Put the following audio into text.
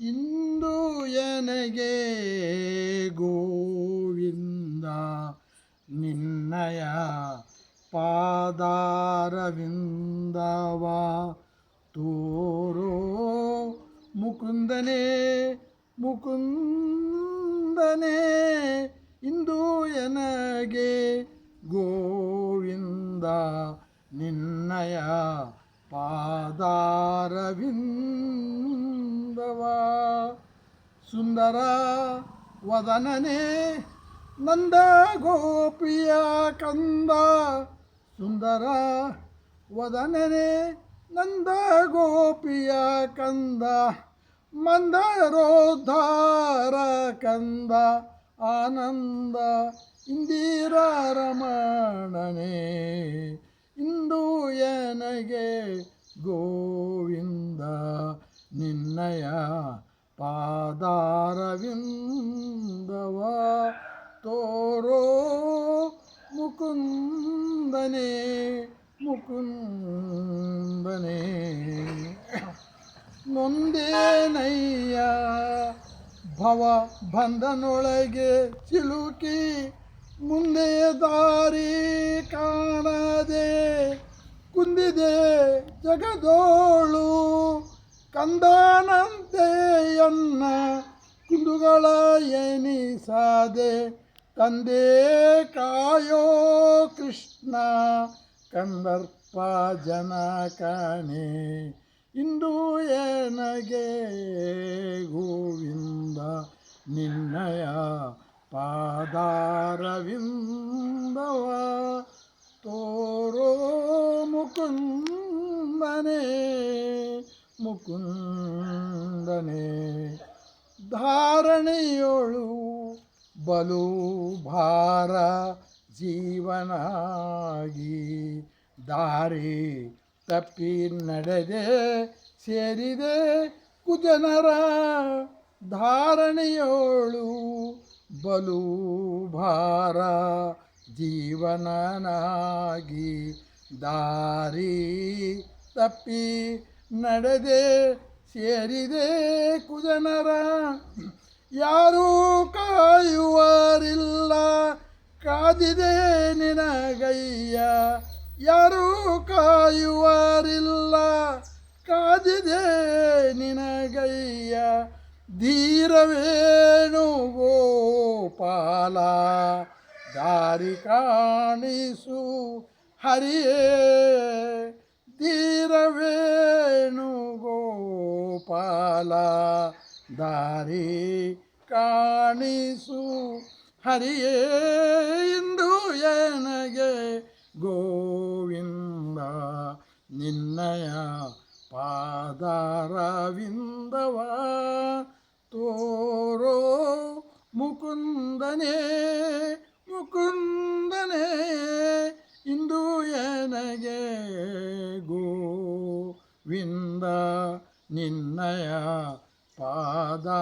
ಇಂದು ಎನಗೆ ಗೋವಿಂದ ನಿನ್ನಯ ಪಾದಾರವಿಂದವ? ತೋರೋ ಮುಕುಂದನೇ ಮುಕುಂದನೇ ಇಂದು ಎನಗೆ ಗೋವಿಂದ ನಿನ್ನಯ ಪಾದಾರವಿಂದವ ಸುಂದರ ವದನನೇ ನಂದ ಗೋಪಿಯ ಕಂದ ಸುಂದರ ವದನನೇ ನಂದ ಗೋಪಿಯ ಕಂದ ಮಂದರೋದ್ಧಾರ ಕಂದ ಆನಂದ ಇಂದಿರಾ ಇಂದು ಎನಗೆ ಗೋವಿಂದ ನಿನ್ನಯ ಪಾದಾರವಿಂದವ ತೋರೋ ಮುಕುಂದನೇ ಮುಕುಂದನೇ. ನೊಂದೇನಯ್ಯ ಭವ ಬಂಧನೊಳಗೆ ಸಿಲುಕಿ ಮುಂದೆ ದಾರಿ ಕಾಣದೆ ಕುಂದಿದೆ ಜಗದೋಳು. ಕಂದನಂತೆ ಎನ್ನ ಕುಂದುಗಳ ಎನಿಸಾದೆ ತಂದೆ ಕಾಯೋ ಕೃಷ್ಣ ಕಂದರ್ಪ ಜನ ಕಾಣೆ ಇಂದು ಎನಗೆ ಗೋವಿಂದ ನಿನ್ನಯ ಪಾದಾರವಿಂದವ ತೋರೋ ಮುಕುಂದನೇ ಮುಕುಂದನೇ ಧಾರಣೆಯೋಳು ಬಲು ಭಾರ ಜೀವನಾಗಿ ದಾರಿ ತಪ್ಪಿ ನಡೆದೆ ಸೇರಿದೆ ಕುಜನರ ಧಾರಣೆಯೋಳು ಬಲು ಭಾರ ಜೀವನನಾಗಿ ದಾರಿ ತಪ್ಪಿ ನಡೆದೆ ಸೇರಿದೆ ಕುಜನರ. ಯಾರೂ ಕಾಯುವರಿಲ್ಲ ಕಾದಿದೆ ನಿನಗಯ್ಯ. ಯಾರೂ ಕಾಯುವರಿಲ್ಲ ಕಾದಿದೆ ನಿನಗಯ್ಯ. ಧೀರವೇಣು ಗೋಪಾಲ, ದಾರಿ ಕಾಣಿಸು ಹರಿಯೇ ಗೋಪಾಲ ದಾರಿ ಕಾಣಿಸು. ಹರಿಯೇ ಇಂದು ಎನಗೆ ಗೋವಿಂದ, ನಿನ್ನಯ ಪಾದಾರವಿಂದವ. ತೋರೋ ಮುಕುಂದನೇ ಮುಕುಂದನೇ, ಇಂದು ಎನಗೆ ಗೋವಿಂದ. ನಿನ್ನಯ ಪಾದಾರವಿಂದವ